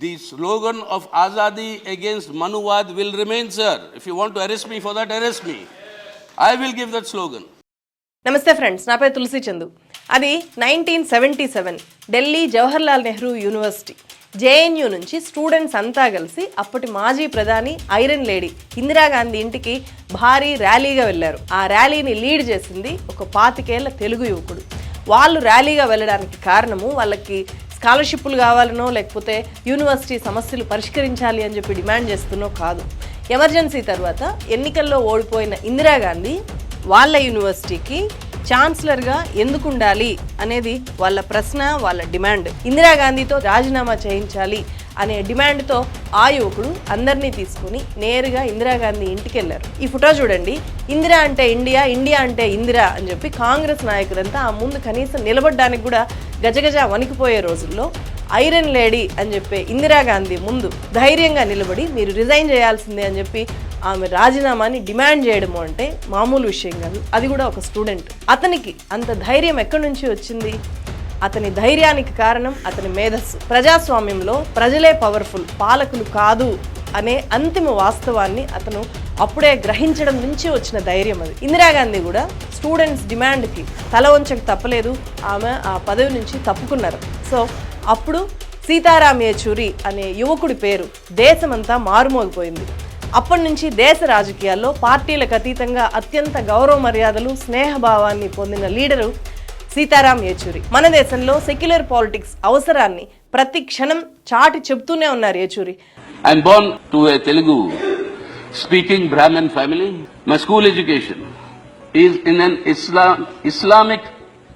The slogan of Azadi against Manuvad will remain, sir. If you want to arrest me for that, arrest me. I will give that slogan. నమస్తే friends నా పేరు తులసి చందు అది nineteen seventy seven Delhi Jawaharlal Nehru university JNU నుంచి students అంతా కలిసి అప్పటి మాజీ ప్రధాని ఐరన్ లేడీ ఇందిరాగాంధీ ఇంటికి భారీ ర్యాలీగా వెళ్ళారు ఆ ర్యాలీని లీడ్ చేసింది ఒక పాతికేళ్ళ తెలుగు యువకుడు వాళ్ళు ర్యాలీగా వెళ్ళడానికి కారణము వాళ్ళకి స్కాలర్షిప్లు కావాలనో లేకపోతే యూనివర్సిటీ సమస్యలు పరిష్కరించాలి అని చెప్పి డిమాండ్ చేస్తున్నో కాదు. ఎమర్జెన్సీ తర్వాత ఎన్నికల్లో ఓడిపోయిన ఇందిరాగాంధీ వాళ్ళ యూనివర్సిటీకి ఛాన్సలర్గా ఎందుకు ఉండాలి అనేది వాళ్ళ ప్రశ్న వాళ్ళ డిమాండ్. ఇందిరాగాంధీతో రాజీనామా చేయించాలి అనే డిమాండ్తో ఆ యువకుడు అందరినీ తీసుకుని నేరుగా ఇందిరాగాంధీ ఇంటికి వెళ్ళారు ఈ ఫోటో చూడండి. ఇందిరా అంటే ఇండియా ఇండియా అంటే ఇందిరా అని చెప్పి కాంగ్రెస్ నాయకులంతా ఆ ముందు కనీసం నిలబడడానికి కూడా గజగజ వణికిపోయే రోజుల్లో ఐరన్ లేడీ అని చెప్పే ఇందిరాగాంధీ ముందు ధైర్యంగా నిలబడి మీరు రిజైన్ చేయాల్సిందే అని చెప్పి ఆమె రాజీనామాని డిమాండ్ చేయడము అంటే మామూలు విషయం కాదు. అది కూడా ఒక స్టూడెంట్. అతనికి అంత ధైర్యం ఎక్కడి నుంచి వచ్చింది? అతని ధైర్యానికి కారణం అతని మేధస్సు. ప్రజాస్వామ్యంలో ప్రజలే పవర్ఫుల్ పాలకులు కాదు. అనే అంతిమ వాస్తవాన్ని అతను అప్పుడే గ్రహించడం నుంచి వచ్చిన ధైర్యం అది. ఇందిరాగాంధీ కూడా స్టూడెంట్స్ డిమాండ్కి తల వంచక తప్పలేదు. ఆమె ఆ పదవి నుంచి తప్పుకున్నారు. సో అప్పుడు సీతారాం యేచూరి అనే యువకుడి పేరు దేశమంతా మారుమోగిపోయింది. అప్పటి నుంచి దేశ రాజకీయాల్లో పార్టీలకు అతీతంగా అత్యంత గౌరవ మర్యాదలు స్నేహభావాన్ని పొందిన లీడరు సీతారాం యేచూరి. మన దేశంలో సెక్యులర్ పాలిటిక్స్ అవసరాన్ని ప్రతి క్షణం చాటి చెప్తూనే ఉన్నారు Yechury I'm born to a Telugu speaking Brahmin family. My school education is in an Islam, Islamic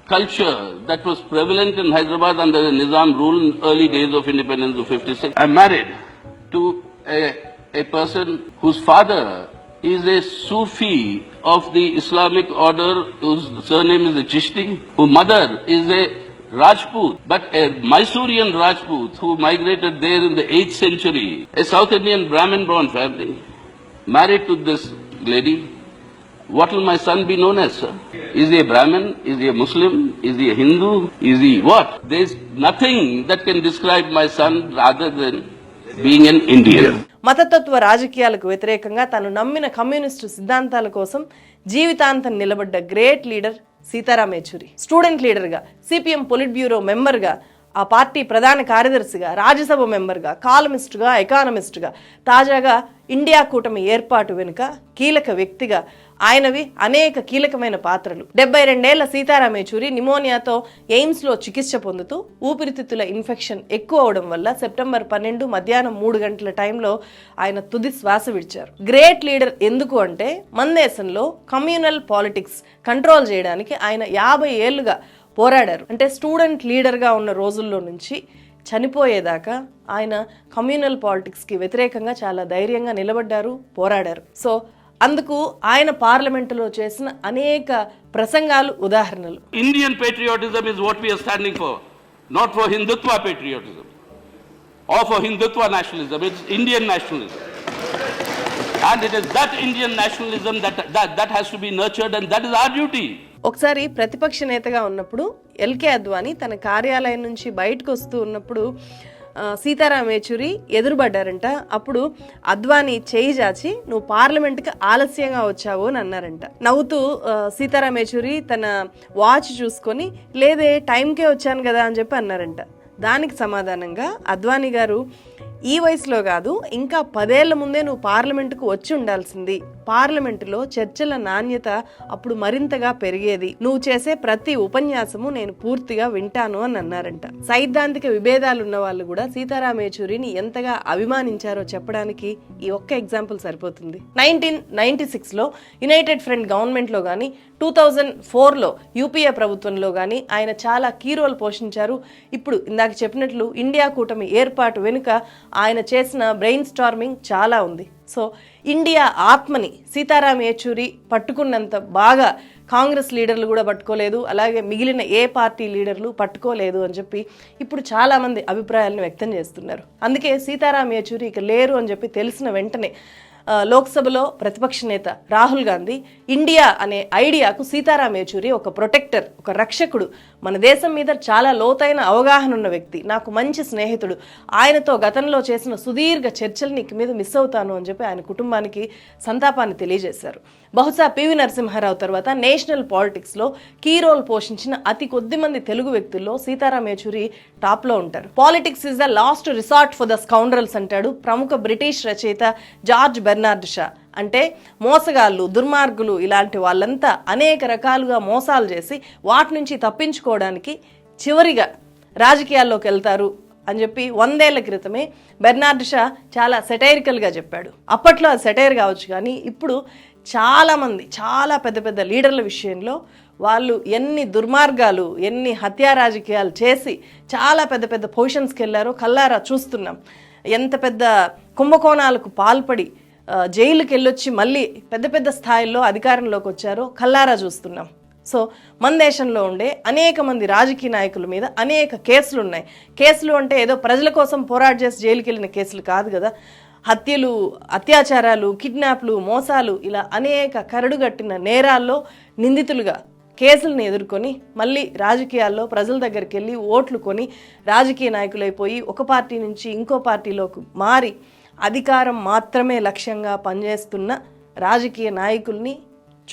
culture that was prevalent in Hyderabad under the Nizam rule in early days of independence of 56. I'm married to a, a person whose father is a Sufi of the Islamic order whose surname is a Chishti, whose mother is a Rajput, but a Mysorean Rajput who migrated there in the 8th century, a South Indian Brahmin born family, married to this lady. What will my son be known as, sir? Is he a Brahmin? Is he a Muslim? Is he a Hindu? Is he what? There is nothing that can describe my son rather than being an Indian. మతతత్వ రాజకీయాలకు వ్యతిరేకంగా తాను నమ్మిన communist సిద్ధాంతాల కోసం జీవితాంతం నిలబడ్డ great leader Sitaram Yechury. Student లీడర్గా సిపిఎం పొలిట్ బ్యూరో మెంబర్గా ఆ పార్టీ ప్రధాన కార్యదర్శిగా రాజ్యసభ మెంబర్గా కాలమిస్టుగా ఎకానమిస్టుగా తాజాగా ఇండియా కూటమి ఏర్పాటు వెనుక కీలక వ్యక్తిగా ఆయనవి అనేక కీలకమైన పాత్రలు. డెబ్బై రెండేళ్ళ సీతారాం యేచూరి నిమోనియాతో ఎయిమ్స్లో చికిత్స పొందుతూ ఊపిరితిత్తుల ఇన్ఫెక్షన్ ఎక్కువ అవడం వల్ల సెప్టెంబర్ పన్నెండు మధ్యాహ్నం మూడు గంటల టైంలో ఆయన తుది శ్వాస విడిచారు. గ్రేట్ లీడర్ ఎందుకు అంటే మన దేశంలో కమ్యూనల్ పాలిటిక్స్ కంట్రోల్ చేయడానికి ఆయన యాభై ఏళ్ళుగా పోరాడారు. అంటే స్టూడెంట్ లీడర్గా ఉన్న రోజుల్లో నుంచి చనిపోయేదాకా ఆయన కమ్యూనల్ పాలిటిక్స్కి వ్యతిరేకంగా చాలా ధైర్యంగా నిలబడ్డారు పోరాడారు. సో అందుకు ఆయన పార్లమెంటులో చేసిన అనేక ప్రసంగాలు ఉదాహరణలు. Indian patriotism is what we are standing for not for Hindutva patriotism of Hindutva nationalism it's Indian nationalism and it is that Indian nationalism that that has to be nurtured and that is our duty ఒకసారి ప్రతిపక్ష నేతగా ఉన్నప్పుడు LK Advani తన కార్యాలయం నుంచి బయటకు వస్తూ ఉన్నప్పుడు సీతారాం యేచూరి ఎదురుపడ్డారంట. అప్పుడు అద్వానీ చేయి చాచి నువ్వు పార్లమెంట్కి ఆలస్యంగా వచ్చావు అని అన్నారంట. నవ్వుతూ సీతారాం యేచూరి తన వాచ్ చూసుకొని లేదే టైంకే వచ్చాను కదా అని చెప్పి అన్నారంట. దానికి సమాధానంగా అద్వానీ గారు ఈ వయసులో కాదు ఇంకా పదేళ్ళ ముందే నువ్వు పార్లమెంటుకు వచ్చి ఉండాల్సింది. పార్లమెంటులో చర్చల నాణ్యత అప్పుడు మరింతగా పెరిగేది. నువ్వు చేసే ప్రతి ఉపన్యాసము నేను పూర్తిగా వింటాను అని అన్నారంట. సైద్ధాంతిక విభేదాలు ఉన్న వాళ్ళు కూడా సీతారాం యేచూరిని ఎంతగా అభిమానించారో చెప్పడానికి ఈ ఒక్క ఎగ్జాంపుల్ సరిపోతుంది. నైన్టీన్ నైన్టీ సిక్స్లో యునైటెడ్ ఫ్రంట్ గవర్నమెంట్లో కానీ టూ థౌజండ్ ఫోర్లో యూపీఏ ప్రభుత్వంలో కానీ ఆయన చాలా కీ రోల్ పోషించారు. ఇప్పుడు ఇందాక చెప్పినట్లు ఇండియా కూటమి ఏర్పాటు వెనుక ఆయన చేసిన బ్రెయిన్ స్టార్మింగ్ చాలా ఉంది. సో ఇండియా ఆత్మని సీతారాం యేచూరి పట్టుకున్నంత బాగా కాంగ్రెస్ లీడర్లు కూడా పట్టుకోలేదు అలాగే మిగిలిన ఏ పార్టీ లీడర్లు పట్టుకోలేదు అని చెప్పి ఇప్పుడు చాలామంది అభిప్రాయాలను వ్యక్తం చేస్తున్నారు. అందుకే సీతారాం యేచూరి ఇక లేరు అని చెప్పి తెలిసిన వెంటనే లోక్సభలో ప్రతిపక్ష నేత రాహుల్ గాంధీ ఇండియా అనే ఐడియాకు సీతారాం యేచూరి ఒక ప్రొటెక్టర్ ఒక రక్షకుడు మన దేశం మీద చాలా లోతైన అవగాహన ఉన్న వ్యక్తి నాకు మంచి స్నేహితుడు. ఆయనతో గతంలో చేసిన సుదీర్ఘ చర్చలు నీకు మీద మిస్ అవుతాను అని చెప్పి ఆయన కుటుంబానికి సంతాపాన్ని తెలియజేశారు. బహుశా పివి నరసింహారావు తర్వాత నేషనల్ పాలిటిక్స్లో కీ రోల్ పోషించిన అతి కొద్ది మంది తెలుగు వ్యక్తుల్లో సీతారాం యేచూరి టాప్లో ఉంటారు. Politics is the last resort for the scoundrels అంటాడు ప్రముఖ బ్రిటిష్ రచయిత జార్జ్ బెర్నార్డ్ షా. అంటే మోసగాళ్ళు దుర్మార్గులు ఇలాంటి వాళ్ళంతా అనేక రకాలుగా మోసాలు చేసి వాటి నుంచి తప్పించుకోవడానికి చివరిగా రాజకీయాల్లోకి వెళ్తారు అని చెప్పి వందేళ్ళ క్రితమే బెర్నార్డ్ షా చాలా సెటైరికల్గా చెప్పాడు. అప్పట్లో అది సెటైర్ కావచ్చు కానీ ఇప్పుడు చాలామంది చాలా పెద్ద పెద్ద లీడర్ల విషయంలో వాళ్ళు ఎన్ని దుర్మార్గాలు ఎన్ని హత్యా రాజకీయాలు చేసి చాలా పెద్ద పెద్ద పొజిషన్స్కి వెళ్ళారో కల్లారా చూస్తున్నాం. ఎంత పెద్ద కుంభకోణాలకు పాల్పడి జైలుకి వెళ్ళొచ్చి మళ్ళీ పెద్ద పెద్ద స్థాయిల్లో అధికారంలోకి వచ్చారో కల్లారా చూస్తున్నాం. సో మన దేశంలో ఉండే అనేక మంది రాజకీయ నాయకుల మీద అనేక కేసులు ఉన్నాయి. కేసులు అంటే ఏదో ప్రజల కోసం పోరాట చేసి జైలుకి వెళ్ళిన కేసులు కాదు కదా. హత్యలు అత్యాచారాలు కిడ్నాప్లు మోసాలు ఇలా అనేక కరడుగట్టిన నేరాల్లో నిందితులుగా కేసులను ఎదుర్కొని మళ్ళీ రాజకీయాల్లో ప్రజల దగ్గరికి వెళ్ళి ఓట్లు కొని రాజకీయ నాయకులైపోయి ఒక పార్టీ నుంచి ఇంకో పార్టీలోకి మారి అధికారం మాత్రమే లక్ష్యంగా పనిచేస్తున్న రాజకీయ నాయకుల్ని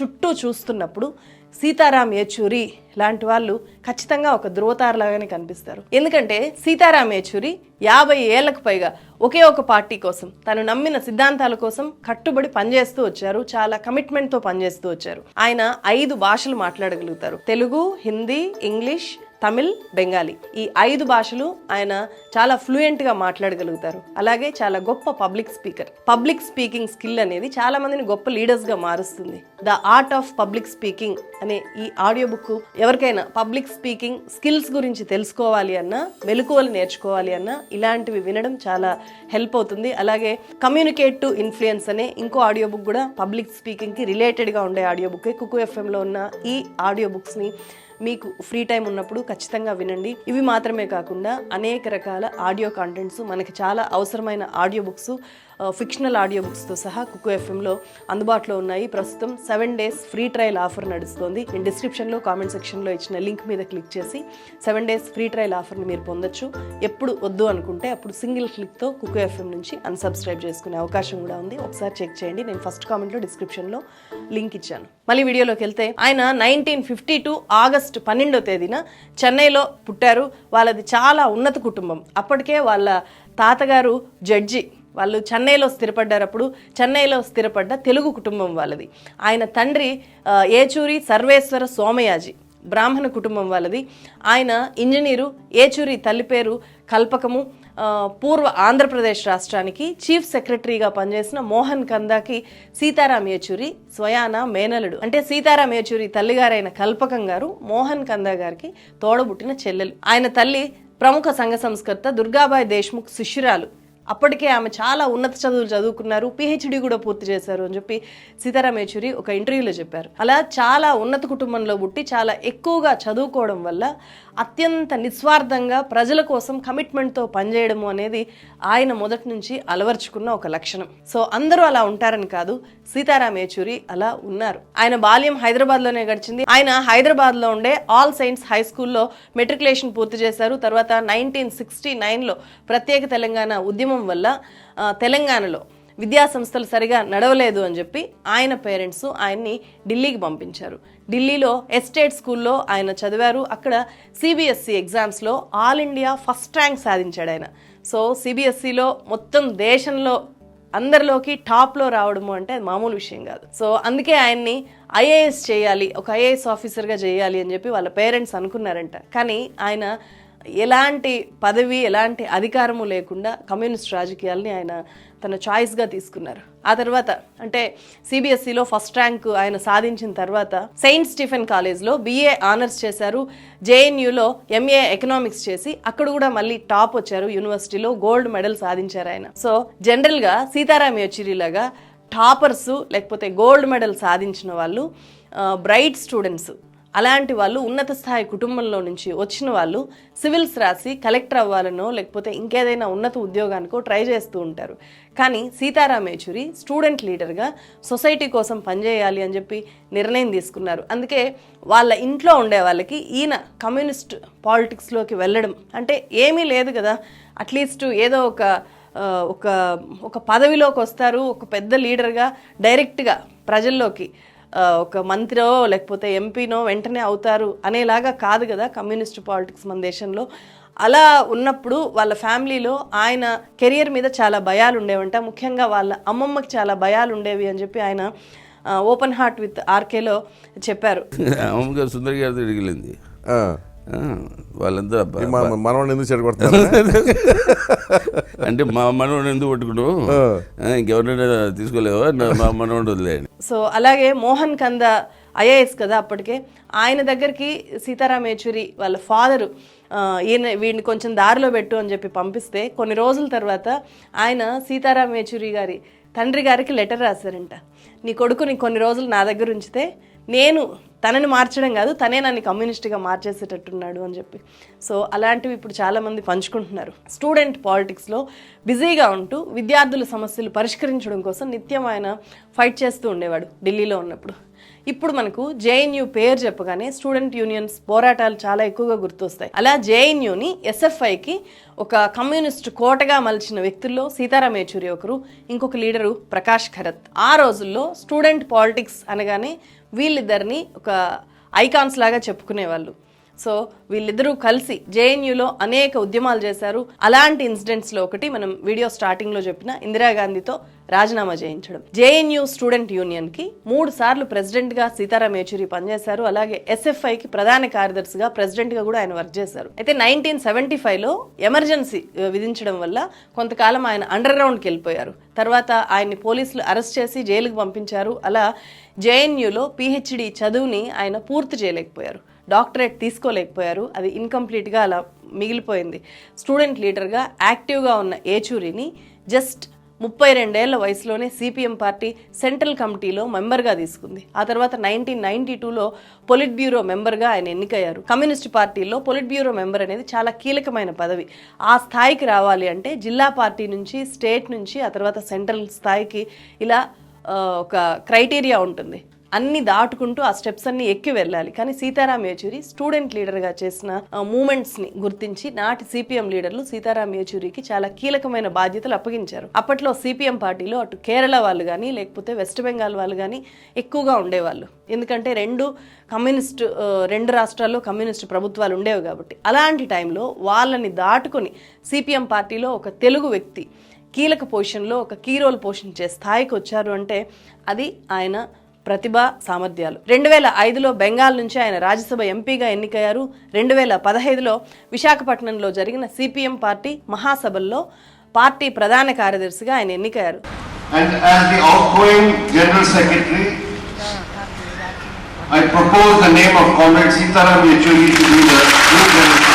చుట్టూ చూస్తున్నప్పుడు సీతారాం యేచూరి లాంటి వాళ్ళు ఖచ్చితంగా ఒక ధృవతారలాగానే కనిపిస్తారు. ఎందుకంటే సీతారాం యేచూరి యాభై ఏళ్ళకు పైగా ఒకే ఒక పార్టీ కోసం తను నమ్మిన సిద్ధాంతాల కోసం కట్టుబడి పనిచేస్తూ వచ్చారు చాలా కమిట్మెంట్తో పనిచేస్తూ వచ్చారు. ఆయన ఐదు భాషలు మాట్లాడగలుగుతారు. తెలుగు హిందీ ఇంగ్లీష్ తమిళ్ బెంగాలీ. ఈ ఐదు భాషలు ఆయన చాలా ఫ్లూయెంట్గా మాట్లాడగలుగుతారు. అలాగే చాలా గొప్ప public speaker. Public speaking skill అనేది చాలా మందిని గొప్ప లీడర్స్గా మారుస్తుంది. The art of public speaking అనే ఈ ఆడియో బుక్ ఎవరికైనా పబ్లిక్ స్పీకింగ్ స్కిల్స్ గురించి తెలుసుకోవాలి అన్నా మెలకువలు నేర్చుకోవాలి అన్నా ఇలాంటివి వినడం చాలా హెల్ప్ అవుతుంది. అలాగే కమ్యూనికేట్ టు ఇన్ఫ్లుయెన్స్ అనే ఇంకో ఆడియో బుక్ కూడా పబ్లిక్ స్పీకింగ్కి రిలేటెడ్గా ఉండే ఆడియో బుక్ కుకు ఎఫ్ఎంలో ఉన్న ఈ ఆడియో బుక్స్ని మీకు ఫ్రీ టైం ఉన్నప్పుడు ఖచ్చితంగా వినండి. ఇవి మాత్రమే కాకుండా అనేక రకాల ఆడియో కాంటెంట్స్ మనకి చాలా అవసరమైన ఆడియో బుక్స్ ఫిక్షనల్ ఆడియో బుక్స్తో సహా కుక్కు ఎఫ్ఎంలో అందుబాటులో ఉన్నాయి. ప్రస్తుతం seven days free trial offer నడుస్తోంది. నేను డిస్క్రిప్షన్లో కామెంట్ సెక్షన్లో ఇచ్చిన లింక్ మీద క్లిక్ చేసి సెవెన్ డేస్ ఫ్రీ ట్రయల్ ఆఫర్ని మీరు పొందొచ్చు. ఎప్పుడు వద్దు అనుకుంటే అప్పుడు సింగిల్ క్లిక్తో కుక్కు ఎఫ్ఎం నుంచి అన్సబ్స్క్రైబ్ చేసుకునే అవకాశం కూడా ఉంది. ఒకసారి చెక్ చేయండి. నేను ఫస్ట్ కామెంట్లో డిస్క్రిప్షన్లో లింక్ ఇచ్చాను. మళ్ళీ వీడియోలోకి వెళ్తే ఆయన నైన్టీన్ ఫిఫ్టీ టూ ఆగస్ట్ పన్నెండో తేదీన చెన్నైలో పుట్టారు. వాళ్ళది చాలా ఉన్నత కుటుంబం. అప్పటికే వాళ్ళ తాతగారు జడ్జి. వాళ్ళు చెన్నైలో స్థిరపడ్డారప్పుడు చెన్నైలో స్థిరపడ్డ తెలుగు కుటుంబం వాళ్ళది. ఆయన తండ్రి ఏచూరి సర్వేశ్వర సోమయాజి బ్రాహ్మణ కుటుంబం వాళ్ళది. ఆయన ఇంజనీరు ఏచూరి తల్లి పేరు కల్పకము. పూర్వ ఆంధ్రప్రదేశ్ రాష్ట్రానికి చీఫ్ సెక్రటరీగా పనిచేసిన మోహన్ కందాకి సీతారాం యేచూరి స్వయాన మేనలుడు. అంటే సీతారాం యేచూరి తల్లిగారైన కల్పకం గారు మోహన్ కందా గారికి తోడబుట్టిన చెల్లెలు. ఆయన తల్లి ప్రముఖ సంఘ సంస్కర్త దుర్గాబాయ్ దేశ్ముఖ్ శిష్యురాలు. అప్పటికే ఆమె చాలా ఉన్నత చదువులు చదువుకున్నారు పిహెచ్డి కూడా పూర్తి చేశారు అని చెప్పి సీతారాం యేచూరి ఒక ఇంటర్వ్యూలో చెప్పారు. అలా చాలా ఉన్నత కుటుంబంలో పుట్టి చాలా ఎక్కువగా చదువుకోవడం వల్ల అత్యంత నిస్వార్థంగా ప్రజల కోసం కమిట్మెంట్తో పనిచేయడము అనేది ఆయన మొదటి నుంచి అలవర్చుకున్న ఒక లక్షణం. సో అందరూ అలా ఉంటారని కాదు సీతారాం యేచూరి అలా ఉన్నారు. ఆయన బాల్యం హైదరాబాద్లోనే గడిచింది. ఆయన హైదరాబాద్లో ఉండే ఆల్ సైన్స్ హై స్కూల్లో మెట్రికులేషన్ పూర్తి చేశారు. తర్వాత నైన్టీన్ సిక్స్టీ నైన్లో ప్రత్యేక తెలంగాణ ఉద్యమం వల్ల తెలంగాణలో విద్యా సంస్థలు సరిగా నడవలేదు అని చెప్పి ఆయన పేరెంట్స్ ఆయన్ని ఢిల్లీకి పంపించారు. ఢిల్లీలో ఎస్టేట్ స్కూల్లో ఆయన చదివారు. అక్కడ సిబిఎస్సి ఎగ్జామ్స్లో ఆల్ ఇండియా ఫస్ట్ ర్యాంక్ సాధించాడు ఆయన. సో సిబిఎస్సిలో మొత్తం దేశంలో అందరిలోకి టాప్లో రావడము అంటే అది మామూలు విషయం కాదు. సో అందుకే ఆయన్ని ఐఏఎస్ చేయాలి ఒక ఐఏఎస్ ఆఫీసర్గా చేయాలి అని చెప్పి వాళ్ళ పేరెంట్స్ అనుకున్నారంట. కానీ ఆయన ఎలాంటి పదవి ఎలాంటి అధికారము లేకుండా కమ్యూనిస్ట్ రాజకీయాల్ని ఆయన తన చాయిస్గా తీసుకున్నారు. ఆ తర్వాత అంటే సిబిఎస్ఈలో ఫస్ట్ ర్యాంక్ ఆయన సాధించిన తర్వాత సెయింట్ స్టీఫెన్ కాలేజ్లో బిఏ ఆనర్స్ చేశారు. జేఎన్యూలో ఎంఏ ఎకనామిక్స్ చేసి అక్కడ కూడా మళ్ళీ టాప్ వచ్చారు. యూనివర్సిటీలో గోల్డ్ మెడల్ సాధించారు ఆయన. సో జనరల్గా సీతారాం యేచూరి లాగా టాపర్స్ లేకపోతే గోల్డ్ మెడల్ సాధించిన వాళ్ళు బ్రైట్ స్టూడెంట్స్ అలాంటి వాళ్ళు ఉన్నత స్థాయి కుటుంబంలో నుంచి వచ్చిన వాళ్ళు సివిల్స్ రాసి కలెక్టర్ అవ్వాలనో లేకపోతే ఇంకేదైనా ఉన్నత ఉద్యోగానికో ట్రై చేస్తూ ఉంటారు. కానీ సీతారాం యేచూరి స్టూడెంట్ లీడర్గా సొసైటీ కోసం పనిచేయాలి అని చెప్పి నిర్ణయం తీసుకున్నారు. అందుకే వాళ్ళ ఇంట్లో ఉండే వాళ్ళకి ఈయన కమ్యూనిస్ట్ పాలిటిక్స్లోకి వెళ్ళడం అంటే ఏమీ లేదు కదా. అట్లీస్ట్ ఏదో ఒక ఒక ఒక పదవిలోకి వస్తారు ఒక పెద్ద లీడర్గా డైరెక్ట్గా ప్రజల్లోకి ఒక మంత్రో లేకపోతే ఎంపీనో వెంటనే అవుతారు అనేలాగా కాదు కదా కమ్యూనిస్ట్ పాలిటిక్స్ మన దేశంలో. అలా ఉన్నప్పుడు వాళ్ళ ఫ్యామిలీలో ఆయన కెరియర్ మీద చాలా భయాలు ఉండేవంట. ముఖ్యంగా వాళ్ళ అమ్మమ్మకి చాలా భయాలు ఉండేవి అని చెప్పి ఆయన ఓపెన్ హార్ట్ విత్ ఆర్కేలో చెప్పారు. అమ్మగారు సుందరి గారితో వాళ్ళంతా మనవాడిని ఎందుకు చెడగొడతారు అంటే మా మనవాడు ఎందుకు పట్టుకున్నావు ఆ, ఇంకెవరైనా తీసుకోలేవా? నా- మా మనవాడు వదిలేయండి. సో అలాగే మోహన్ కంద ఐఏఎస్ కదా అప్పటికే. ఆయన దగ్గరికి సీతారాం యేచూరి వాళ్ళ ఫాదరు ఈయన వీడిని కొంచెం దారిలో పెట్టు అని చెప్పి పంపిస్తే కొన్ని రోజుల తర్వాత ఆయన సీతారాం యేచూరి గారి తండ్రి గారికి లెటర్ రాశారంట. నీ కొడుకుని కొన్ని రోజులు నా దగ్గర ఉంచితే నేను తనని మార్చడం కాదు తనే నన్ను కమ్యూనిస్ట్గా మార్చేసేటట్టున్నాడు అని చెప్పి. సో అలాంటివి ఇప్పుడు చాలామంది పంచుకుంటున్నారు. స్టూడెంట్ పాలిటిక్స్లో బిజీగా ఉంటూ విద్యార్థుల సమస్యలు పరిష్కరించడం కోసం నిత్యం ఆయన ఫైట్ చేస్తూ ఉండేవాడు ఢిల్లీలో ఉన్నప్పుడు. ఇప్పుడు మనకు జేఎన్యూ పేరు చెప్పగానే స్టూడెంట్ యూనియన్స్ పోరాటాలు చాలా ఎక్కువగా గుర్తొస్తాయి. అలా జేఎన్యూని ఎస్ఎఫ్ఐకి ఒక కమ్యూనిస్ట్ కోటగా మలిచిన వ్యక్తుల్లో సీతారాం యేచూరి ఒకరు ఇంకొక లీడరు ప్రకాష్ ఖరత్. ఆ రోజుల్లో స్టూడెంట్ పాలిటిక్స్ అనగానే వీళ్ళిద్దరిని ఒక ఐకాన్స్ లాగా చెప్పుకునేవాళ్ళు. సో వీళ్ళిద్దరూ కలిసి జేఎన్యూలో అనేక ఉద్యమాలు చేశారు. అలాంటి ఇన్సిడెంట్స్లో ఒకటి మనం వీడియో స్టార్టింగ్లో చెప్పిన ఇందిరాగాంధీతో రాజీనామా చేయించడం జేఎన్యూ స్టూడెంట్ యూనియన్కి మూడు సార్లు ప్రెసిడెంట్గా సీతారాం యేచూరి పనిచేశారు. అలాగే ఎస్ఎఫ్ఐకి ప్రధాన కార్యదర్శిగా ప్రెసిడెంట్గా కూడా ఆయన వర్క్ చేశారు. అయితే నైన్టీన్ సెవెంటీ ఫైవ్లో ఎమర్జెన్సీ విధించడం వల్ల కొంతకాలం ఆయన అండర్ గ్రౌండ్కి వెళ్ళిపోయారు. తర్వాత ఆయన్ని పోలీసులు అరెస్ట్ చేసి జైలుకు పంపించారు. అలా జేఎన్యూలో పిహెచ్డి చదువుని ఆయన పూర్తి చేయలేకపోయారు. డాక్టరేట్ తీసుకోలేకపోయారు. అది ఇన్కంప్లీట్గా అలా మిగిలిపోయింది. స్టూడెంట్ లీడర్గా యాక్టివ్గా ఉన్న ఏచూరిని జస్ట్ ముప్పై రెండేళ్ళ వయసులోనే సిపిఎం పార్టీ సెంట్రల్ కమిటీలో మెంబర్గా తీసుకుంది. ఆ తర్వాత నైన్టీన్ నైన్టీ టూలో పొలిట్ బ్యూరో మెంబర్గా ఆయన ఎన్నికయ్యారు. కమ్యూనిస్ట్ పార్టీలో పొలిట్ బ్యూరో మెంబర్ అనేది చాలా కీలకమైన పదవి. ఆ స్థాయికి రావాలి అంటే జిల్లా పార్టీ నుంచి స్టేట్ నుంచి ఆ తర్వాత సెంట్రల్ స్థాయికి ఇలా ఒక క్రైటీరియా ఉంటుంది. అన్ని దాటుకుంటూ ఆ స్టెప్స్ అన్ని ఎక్కి వెళ్ళాలి. కానీ సీతారాం యేచూరి స్టూడెంట్ లీడర్గా చేసిన మూమెంట్స్ని గుర్తించి నాటి సిపిఎం లీడర్లు సీతారాం యేచూరికి చాలా కీలకమైన బాధ్యతలు అప్పగించారు. అప్పట్లో సిపిఎం పార్టీలో అటు కేరళ వాళ్ళు కానీ లేకపోతే వెస్ట్ బెంగాల్ వాళ్ళు కానీ ఎక్కువగా ఉండేవాళ్ళు. ఎందుకంటే రెండు కమ్యూనిస్ట్ రెండు రాష్ట్రాల్లో కమ్యూనిస్ట్ ప్రభుత్వాలు ఉండేవి కాబట్టి. అలాంటి టైంలో వాళ్ళని దాటుకొని సిపిఎం పార్టీలో ఒక తెలుగు వ్యక్తి కీలక పొజిషన్లో ఒక కీ రోల్ పోషించే స్థాయికి వచ్చారు అంటే అది ఆయన ప్రతిభ సామర్థ్యాలు. రెండు వేల ఐదులో బెంగాల్ నుంచి ఆయన రాజ్యసభ ఎంపీగా ఎన్నికయ్యారు. రెండు వేల పదహైదులో విశాఖపట్నంలో జరిగిన సిపిఎం పార్టీ మహాసభల్లో పార్టీ ప్రధాన కార్యదర్శిగా ఆయన ఎన్నికయ్యారు. And as the outgoing General Secretary, I propose the name of Comrade Sitaram Yechuri to be the new General Secretary.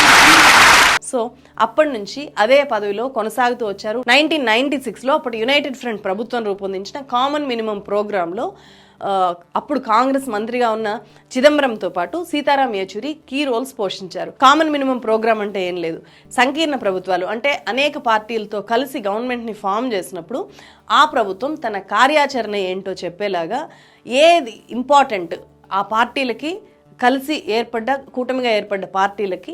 So అప్పటి నుంచి అదే పదవిలో కొనసాగుతూ వచ్చారు. నైన్టీన్ నైన్టీ సిక్స్లో అప్పుడు యునైటెడ్ ఫ్రంట్ ప్రభుత్వం రూపొందించిన కామన్ మినిమం ప్రోగ్రాంలో అప్పుడు కాంగ్రెస్ మంత్రిగా ఉన్న చిదంబరంతో పాటు సీతారాం యేచూరి కీ రోల్స్ పోషించారు. కామన్ మినిమం ప్రోగ్రామ్ అంటే ఏం లేదు. సంకీర్ణ ప్రభుత్వాలు అంటే అనేక పార్టీలతో కలిసి గవర్నమెంట్ని ఫామ్ చేసినప్పుడు ఆ ప్రభుత్వం తన కార్యాచరణ ఏంటో చెప్పేలాగా ఏది ఇంపార్టెంట్ ఆ పార్టీలకి కలిసి ఏర్పడ్డ కూటమిగా ఏర్పడ్డ పార్టీలకి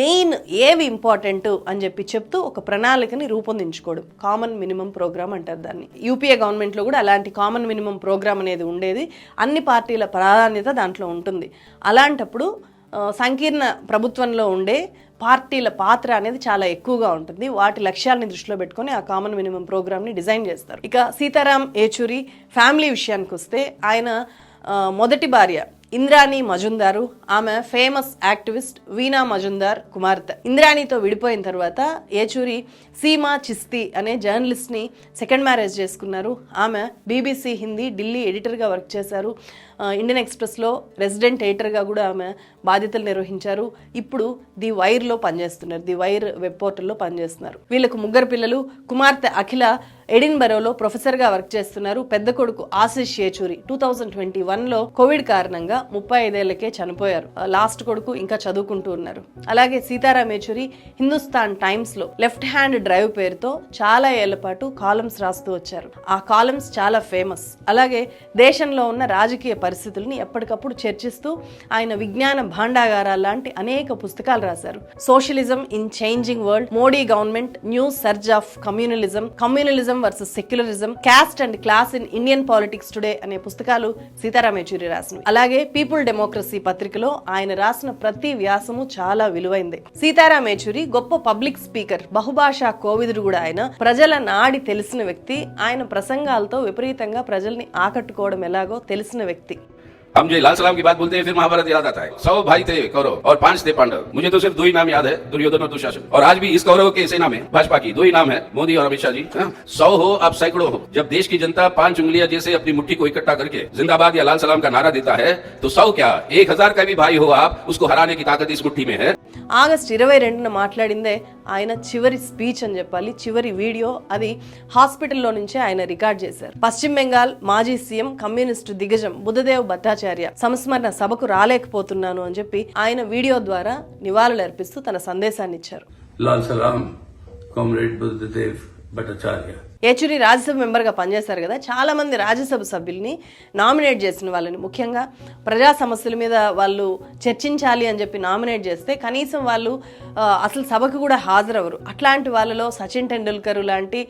మెయిన్ ఏవి ఇంపార్టెంట్ అని చెప్పి చెప్తూ ఒక ప్రణాళికని రూపొందించుకోవడం. కామన్ మినిమం ప్రోగ్రామ్ అంటారు దాన్ని. యూపీఏ గవర్నమెంట్లో కూడా అలాంటి కామన్ మినిమం ప్రోగ్రామ్ అనేది ఉండేది. అన్ని పార్టీల ప్రాధాన్యత దాంట్లో ఉంటుంది. అలాంటప్పుడు సంకీర్ణ ప్రభుత్వంలో ఉండే పార్టీల పాత్ర అనేది చాలా ఎక్కువగా ఉంటుంది. వాటి లక్ష్యాలని దృష్టిలో పెట్టుకొని ఆ కామన్ మినిమం ప్రోగ్రామ్ని డిజైన్ చేస్తారు. ఇక సీతారాం ఏచూరి ఫ్యామిలీ విషయానికి వస్తే ఆయన మొదటి భార్య ఇంద్రాణి మజుందారు. ఆమె ఫేమస్ యాక్టివిస్ట్ వీణా మజుందార్ కుమార్తె. ఇంద్రాణితో విడిపోయిన తర్వాత ఏచూరి సీమా చిస్తి అనే జర్నలిస్ట్ని సెకండ్ మ్యారేజ్ చేసుకున్నారు. ఆమె బీబీసీ హిందీ ఢిల్లీ ఎడిటర్గా వర్క్ చేశారు. ఇండియన్ ఎక్స్ప్రెస్లో రెసిడెంట్ ఎడిటర్గా కూడా ఆమె బాధ్యతలు నిర్వహించారు. ఇప్పుడు ది వైర్లో పనిచేస్తున్నారు. ది వైర్ వెబ్ పోర్టల్లో పనిచేస్తున్నారు. వీళ్ళకు ముగ్గురు పిల్లలు కుమార్తె అఖిల ఎడిన్బరోలో ప్రొఫెసర్గా వర్క్ చేస్తున్నారు. పెద్ద కొడుకు Ashish Yechury two thousand twenty వన్లో కోవిడ్ కారణంగా ముప్పై ఐదేళ్ళకే చనిపోయారు. లాస్ట్ కొడుకు ఇంకా చదువుకుంటూ ఉన్నారు. అలాగే సీతారాం యేచూరి హిందుస్థాన్ టైమ్స్లో లెఫ్ట్ హ్యాండ్ డ్రైవ్ పేరుతో చాలా ఏళ్ళ పాటు కాలమ్స్ రాస్తూ వచ్చారు. ఆ కాలమ్స్ చాలా ఫేమస్ అలాగే దేశంలో ఉన్న రాజకీయ పరిస్థితుల్ని ఎప్పటికప్పుడు చర్చిస్తూ ఆయన విజ్ఞాన భాండాగారాల లాంటి అనేక పుస్తకాలు రాశారు. Socialism in changing world Modi government new surge of communalism communalism versus secularism caste and class in Indian politics today అనే పుస్తకాలు సీతారాం యచూరి రాసినవి. అలాగే పీపుల్ డెమోక్రసీ పత్రికలో ఆయన రాసిన ప్రతి వ్యాసము చాలా విలువైంది. సీతారాం యచూరి గొప్ప పబ్లిక్ స్పీకర్ బహుభాషా కోవిదుడు కూడా ఆయన. ప్రజల నాడి తెలిసిన వ్యక్తి ఆయన ప్రసంగాలతో విపరీతంగా ప్రజల్ని ఆకట్టుకోవడం ఎలాగో తెలిసిన వ్యక్తి. हम जो लाल सलाम की बात बोलते हैं फिर महाभारत याद आता है सौ भाई थे कौरव और पांच थे पांडव मुझे तो सिर्फ दो ही नाम याद है दुर्योधन और दुशासन और आज भी इस कौरव के सेना में भाजपा की दो ही नाम है मोदी और अमित शाह जी हाँ? सौ हो अब सैकड़ों हो जब देश की जनता पांच उंगलियां जैसे अपनी मुट्ठी को इकट्ठा करके जिंदाबाद या लाल सलाम का नारा देता है तो सौ क्या एक हजार का भी भाई हो आप उसको हराने की ताकत इस मुट्ठी में है ఆగస్ట్ ఇరవై రెండున మాట్లాడిందే ఆయన చివరి స్పీచ్ అని చెప్పాలి చివరి వీడియో అది హాస్పిటల్లో నుంచే ఆయన రికార్డ్ చేశారు. పశ్చిమ బెంగాల్ మాజీ సీఎం కమ్యూనిస్ట్ దిగ్గజం బుద్ధదేవ్ భట్టాచార్య సంస్మరణ సభకు రాలేకపోతున్నాను అని చెప్పి ఆయన వీడియో ద్వారా నివాళులు అర్పిస్తూ తన సందేశాన్ని ఇచ్చారు. లాల్ సలాం కామ్రేడ్ బుద్ధదేవ్ భట్టాచార్య. ఏచూరి రాజ్యసభ మెంబర్గా పనిచేశారు కదా. చాలామంది రాజ్యసభ సభ్యుల్ని నామినేట్ చేసిన వాళ్ళని ముఖ్యంగా ప్రజా సమస్యల మీద వాళ్ళు చర్చించాలి అని చెప్పి నామినేట్ చేస్తే కనీసం వాళ్ళు అసలు సభకు కూడా హాజరవరు అట్లాంటి వాళ్ళలో సచిన్ టెండూల్కర్ లాంటి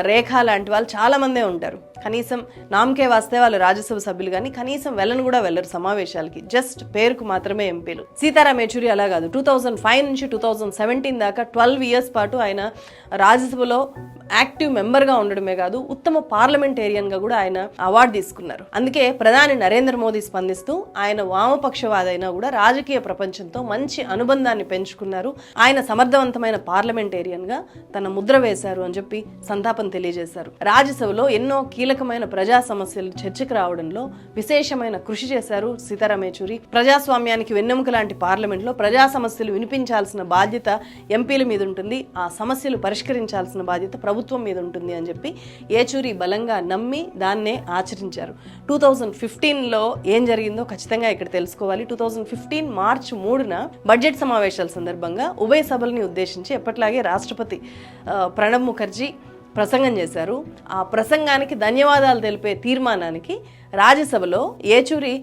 రేఖ రేఖా లాంటి వాళ్ళు చాలామందే ఉంటారు. కనీసం నామకే వస్తే వాళ్ళు రాజ్యసభ సభ్యులు కానీ కనీసం వెళ్ళను కూడా వెళ్ళరు సమావేశాలకి. జస్ట్ పేరుకు మాత్రమే ఎంపీలు. సీతారాం యేచూరి అలా కాదు. టూ థౌజండ్ ఫైవ్ నుంచి టూ థౌజండ్ సెవెంటీన్ దాకా ట్వెల్వ్ ఇయర్స్ పాటు ఆయన రాజ్యసభలో యాక్టివ్ మెంబర్ మెంబర్గా ఉండడమే కాదు ఉత్తమ పార్లమెంటేరియన్గా కూడా ఆయన అవార్డు తీసుకున్నారు. అందుకే ప్రధాని నరేంద్ర మోదీ స్పందిస్తూ ఆయన వామపక్షవాదైనా కూడా రాజకీయ ప్రపంచంతో మంచి అనుబంధాన్ని పెంచుకున్నారు. ఆయన సమర్థవంతమైన పార్లమెంటేరియన్గా తన ముద్ర వేశారు అని చెప్పి సంతాపం తెలియజేశారు. రాజ్యసభలో ఎన్నో కీలకమైన ప్రజా సమస్యలు చర్చకు రావడంలో విశేషమైన కృషి చేశారు సీతారాం యేచూరి. ప్రజాస్వామ్యానికి వెన్నెముక లాంటి పార్లమెంట్లో ప్రజా సమస్యలు వినిపించాల్సిన బాధ్యత ఎంపీల మీద ఉంటుంది. ఆ సమస్యలు పరిష్కరించాల్సిన బాధ్యత ప్రభుత్వం మీద ఉంటుంది అని చెప్పి ఏచూరి బలంగా నమ్మి దాన్నే ఆచరించారు. టూ థౌజండ్ ఫిఫ్టీన్లో ఏం జరిగిందో ఖచ్చితంగా ఇక్కడ తెలుసుకోవాలి. టూ థౌజండ్ ఫిఫ్టీన్ మార్చ్ మూడున బడ్జెట్ సమావేశాల సందర్భంగా ఉభయ సభల్ని ఉద్దేశించి ఎప్పట్లాగే రాష్ట్రపతి ప్రణబ్ ముఖర్జీ ప్రసంగం చేశారు. ఆ ప్రసంగానికి ధన్యవాదాలు తెలిపే తీర్మానానికి రాజ్యసభలో ఏచూరి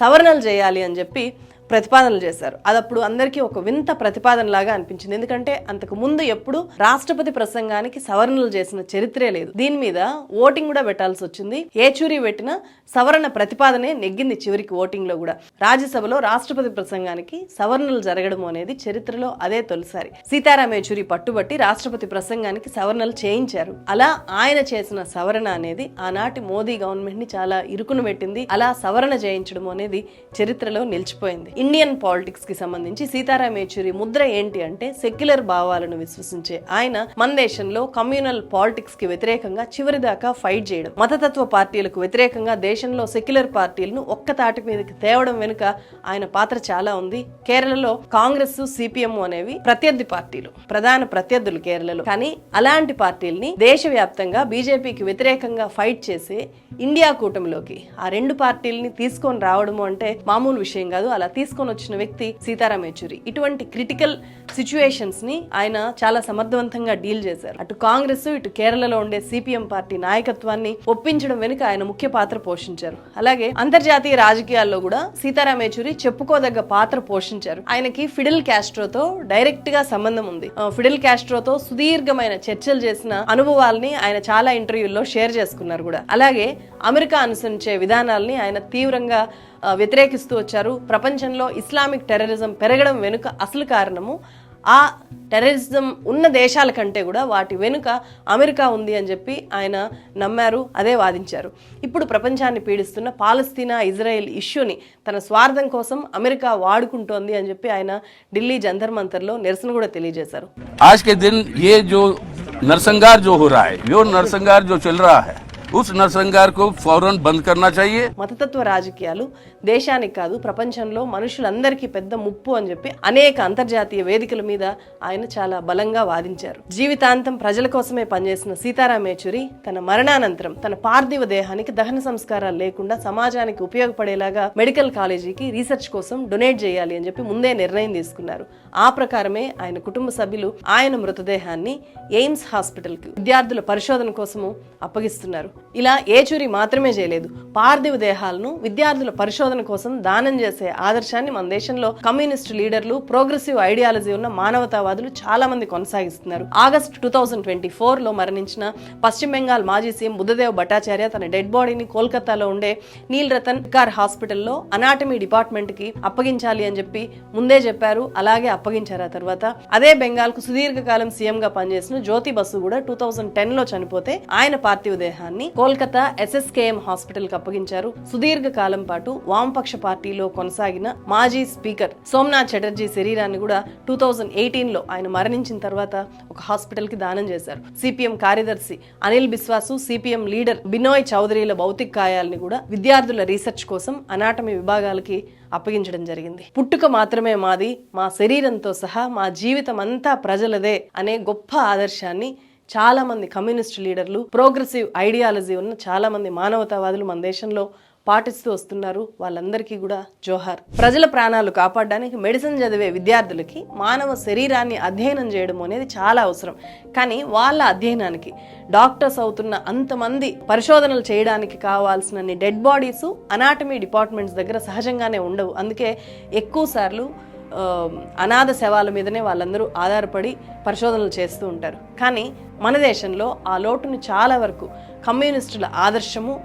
సవరణలు చేయాలి అని చెప్పి ప్రతిపాదనలు చేశారు. అది అప్పుడు అందరికీ ఒక వింత ప్రతిపాదనలాగా అనిపించింది. ఎందుకంటే అంతకు ముందు ఎప్పుడు రాష్ట్రపతి ప్రసంగానికి సవరణలు చేసిన చరిత్రే లేదు. దీని మీద ఓటింగ్ కూడా పెట్టాల్సి వచ్చింది. ఏచూరి పెట్టిన సవరణ ప్రతిపాదనే నెగ్గింది చివరికి ఓటింగ్లో కూడా. రాజ్యసభలో రాష్ట్రపతి ప్రసంగానికి సవరణలు జరగడం అనేది చరిత్రలో అదే తొలిసారి. సీతారాం యేచూరి పట్టుబట్టి రాష్ట్రపతి ప్రసంగానికి సవరణలు చేయించారు. అలా ఆయన చేసిన సవరణ అనేది ఆనాటి మోదీ గవర్నమెంట్ని చాలా ఇరుకును పెట్టింది. అలా సవరణ చేయించడం అనేది చరిత్రలో నిలిచిపోయింది. ఇండియన్ పాలిటిక్స్కి సంబంధించి సీతారాం యేచూరి ముద్ర ఏంటి అంటే సెక్యులర్ భావాలను విశ్వసించే ఆయన మన దేశంలో కమ్యూనల్ పాలిటిక్స్కి వ్యతిరేకంగా చివరిదాకా ఫైట్ చేయడం. మతతత్వ పార్టీలకు వ్యతిరేకంగా దేశంలో సెక్యులర్ పార్టీలను ఒక్క తాటి మీదకి తేవడం వెనుక ఆయన పాత్ర చాలా ఉంది. కేరళలో కాంగ్రెస్ సిపిఎం అనేవి ప్రత్యర్థి పార్టీలు ప్రధాన ప్రత్యర్థులు కేరళలో. కానీ అలాంటి పార్టీల్ని దేశవ్యాప్తంగా బీజేపీకి వ్యతిరేకంగా ఫైట్ చేసే ఇండియా కూటమిలోకి ఆ రెండు పార్టీల్ని తీసుకొని రావడము అంటే మామూలు విషయం కాదు. అలా తీసుకొని వచ్చిన వ్యక్తి సీతారాం యెచూరి. ఇటువంటి క్రిటికల్ సిచ్యువేషన్స్ని ఆయన చాలా సమర్థవంతంగా డీల్ చేశారు. అటు కాంగ్రెస్ ఇటు కేరళలో ఉండే సిపిఎం పార్టీ నాయకత్వాన్ని ఒప్పించడం వెనుక ఆయన ముఖ్య పాత్ర పోషించారు. అలాగే అంతర్జాతీయ రాజకీయాల్లో కూడా సీతారాం యెచూరి చెప్పుకోదగ్గ పాత్ర పోషించారు. ఆయనకి ఫిడిల్ క్యాస్ట్రోతో డైరెక్ట్గా సంబంధం ఉంది. ఫిడిల్ క్యాస్ట్రోతో సుదీర్ఘమైన చర్చలు చేసిన అనుభవాల్ని ఆయన చాలా ఇంటర్వ్యూల్లో షేర్ చేసుకున్నారు కూడా. అలాగే అమెరికా అనుసరించే విధానాల్ని ఆయన తీవ్రంగా వ్యతిరేకిస్తూ వచ్చారు. ప్రపంచంలో ఇస్లామిక్ టెర్రరిజం పెరగడం వెనుక అసలు కారణము ఆ టెర్రరిజం ఉన్న దేశాల కంటే కూడా వాటి వెనుక అమెరికా ఉంది అని చెప్పి ఆయన నమ్మారు అదే వాదించారు. ఇప్పుడు ప్రపంచాన్ని పీడిస్తున్న పాలస్తీనా ఇజ్రాయెల్ ఇష్యూని తన స్వార్థం కోసం అమెరికా వాడుకుంటోంది అని చెప్పి ఆయన ఢిల్లీ జంతర్ మంతర్లో నిరసన కూడా తెలియజేశారు. ఆజ్ కే దిన్ ఏ జో నరసంగార్ జో హో రహా జో చల్ రహా హై ఉస్ నర్సంగార్కు ఫౌరన్ బంద్ కన్నా చాయి. మతతత్వ రాజకీయాలు దేశానికి కాదు ప్రపంచంలో మనుషులందరికీ పెద్ద ముప్పు అని చెప్పి అనేక అంతర్జాతీయ వేదికల మీద ఆయన చాలా బలంగా వాదించారు. జీవితాంతం ప్రజల కోసమే పనిచేసిన సీతారాం యేచూరి తన మరణానంతరం తన పార్థివ దేహానికి దహన సంస్కారాలు లేకుండా సమాజానికి ఉపయోగపడేలాగా మెడికల్ కాలేజీకి రీసెర్చ్ కోసం డొనేట్ చేయాలి అని చెప్పి ముందే నిర్ణయం తీసుకున్నారు. ఆ ప్రకారమే ఆయన కుటుంబ సభ్యులు ఆయన మృతదేహాన్ని ఎయిమ్స్ హాస్పిటల్కి విద్యార్థుల పరిశోధన కోసము అప్పగిస్తున్నారు. ఇలా ఏచూరి మాత్రమే చేయలేదు. పార్థివ దేహాలను విద్యార్థుల పరిశోధన కోసం దానం చేసే ఆదర్శాన్ని మన దేశంలో కమ్యూనిస్ట్ లీడర్లు ప్రోగ్రెసివ్ ఐడియాలజీ ఉన్న మానవతావాదులు చాలా మంది కొనసాగిస్తున్నారు. ఆగస్ట్ టూ థౌజండ్ ట్వంటీ ఫోర్లో మరణించిన పశ్చిమ బెంగాల్ మాజీ సీఎం బుద్ధదేవ్ భట్టాచార్య తన డెడ్ బాడీని కోల్కతాలో ఉండే నీల్ రతన్ కార్ హాస్పిటల్లో అనాటమీ డిపార్ట్మెంట్కి అప్పగించాలి అని చెప్పి ముందే చెప్పారు అలాగే అప్పగించారు. ఆ తర్వాత అదే బెంగాల్కు సుదీర్ఘకాలం సీఎం గా పనిచేసిన జ్యోతి బసు కూడా టూ థౌజండ్ టెన్లో చనిపోతే ఆయన పార్థివ దేహాన్ని కోల్కతా ఎస్ఎస్కేఎం హాస్పిటల్కి అప్పగించారు. సుదీర్ఘ కాలం పాటు వామపక్ష పార్టీలో కొనసాగిన మాజీ స్పీకర్ సోమనాథ్ చటర్జీ శరీరాన్ని కూడా టూ థౌజండ్ ఎయిటీన్లో ఆయన మరణించిన తర్వాత ఒక హాస్పిటల్కి దానం చేశారు. సిపిఎం కార్యదర్శి అనిల్ బిశ్వాసు సిపిఎం లీడర్ బినోయ్ చౌదరిల భౌతిక కాయాల్ని కూడా విద్యార్థుల రీసెర్చ్ కోసం అనాటమీ విభాగాలకి అప్పగించడం జరిగింది. పుట్టుక మాత్రమే మాది మా శరీరంతో సహా మా జీవితం అంతా ప్రజలదే అనే గొప్ప ఆదర్శాన్ని చాలా మంది కమ్యూనిస్ట్ లీడర్లు ప్రోగ్రెసివ్ ఐడియాలజీ ఉన్న చాలా మంది మానవతావాదులు మన దేశంలో పాటిస్తూ వస్తున్నారు. వాళ్ళందరికీ కూడా జోహార్. ప్రజల ప్రాణాలు కాపాడడానికి మెడిసిన్ చదివే విద్యార్థులకి మానవ శరీరాన్ని అధ్యయనం చేయడం అనేది చాలా అవసరం. కానీ వాళ్ళ అధ్యయనానికి డాక్టర్స్ అవుతున్న అంతమంది పరిశోధనలు చేయడానికి కావాల్సినన్ని డెడ్ బాడీస్ అనాటమీ డిపార్ట్మెంట్స్ దగ్గర సహజంగానే ఉండవు. అందుకే ఎక్కువ సార్లు అనాథ శవాల మీదనే వాళ్ళందరూ ఆధారపడి పరిశోధనలు చేస్తూ ఉంటారు. కానీ మన దేశంలో ఆ లోటును చాలా వరకు కమ్యూనిస్టుల ఆదర్శము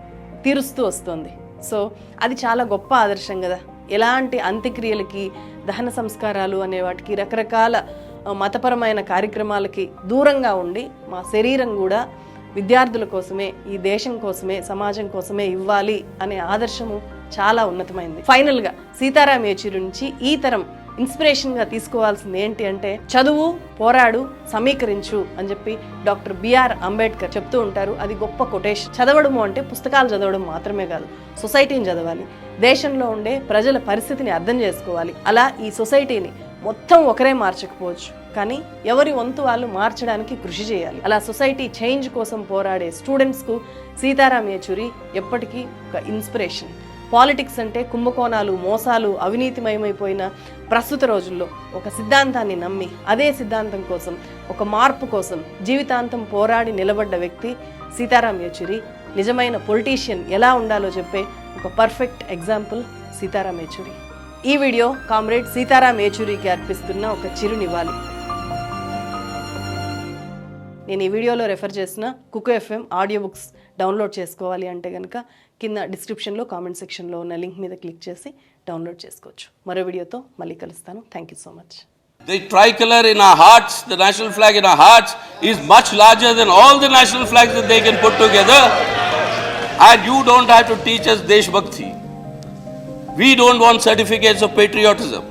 తీరుస్తూ వస్తుంది. సో అది చాలా గొప్ప ఆదర్శం కదా. ఎలాంటి అంత్యక్రియలకి దహన సంస్కారాలు అనే వాటికి రకరకాల మతపరమైన కార్యక్రమాలకి దూరంగా ఉండి మా శరీరం కూడా విద్యార్థుల కోసమే ఈ దేశం కోసమే సమాజం కోసమే ఇవ్వాలి అనే ఆదర్శము చాలా ఉన్నతమైంది. ఫైనల్గా సీతారాం యేచూరి నుంచి ఈ తరం ఇన్స్పిరేషన్గా తీసుకోవాల్సింది ఏంటి అంటే చదువు పోరాడు సమీకరించు అని చెప్పి డాక్టర్ బిఆర్ అంబేద్కర్ చెప్తూ ఉంటారు. అది గొప్ప కొటేషన్. చదవడము అంటే పుస్తకాలు చదవడం మాత్రమే కాదు సొసైటీని చదవాలి. దేశంలో ఉండే ప్రజల పరిస్థితిని అర్థం చేసుకోవాలి. అలా ఈ సొసైటీని మొత్తం ఒకరే మార్చకపోవచ్చు. కానీ ఎవరి వంతు వాళ్ళు మార్చడానికి కృషి చేయాలి. అలా సొసైటీ చేంజ్ కోసం పోరాడే స్టూడెంట్స్కు సీతారాం యేచూరి ఎప్పటికీ ఒక ఇన్స్పిరేషన్. పాలిటిక్స్ అంటే కుంభకోణాలు మోసాలు అవినీతిమయమైపోయిన ప్రస్తుత రోజుల్లో ఒక సిద్ధాంతాన్ని నమ్మి అదే సిద్ధాంతం కోసం ఒక మార్పు కోసం జీవితాంతం పోరాడి నిలబడ్డ వ్యక్తి సీతారాం యేచూరి నిజమైన పొలిటీషియన్ ఎలా ఉండాలో చెప్పే ఒక పర్ఫెక్ట్ ఎగ్జాంపుల్ సీతారాం యేచూరి. ఈ వీడియో కామ్రేడ్ సీతారాం యేచూరికి అర్పిస్తున్న ఒక చిరునివాళి. నేను ఈ వీడియోలో రెఫర్ చేసిన Kuku FM audio books download చేసుకోవాలి అంటే కనుక కింద డిస్క్రిప్షన్లో కామెంట్ సెక్షన్లో ఉన్న లింక్ మీద క్లిక్ చేసి డౌన్లోడ్ చేసుకోవచ్చు మరో వీడియోతో మళ్ళీ కలుస్తాను thank you so much The tricolor in our hearts, the national flag in our hearts, is much larger than all the national flags that they can put together. And you don't have to teach us Desh Bhakti. We don't want certificates of patriotism.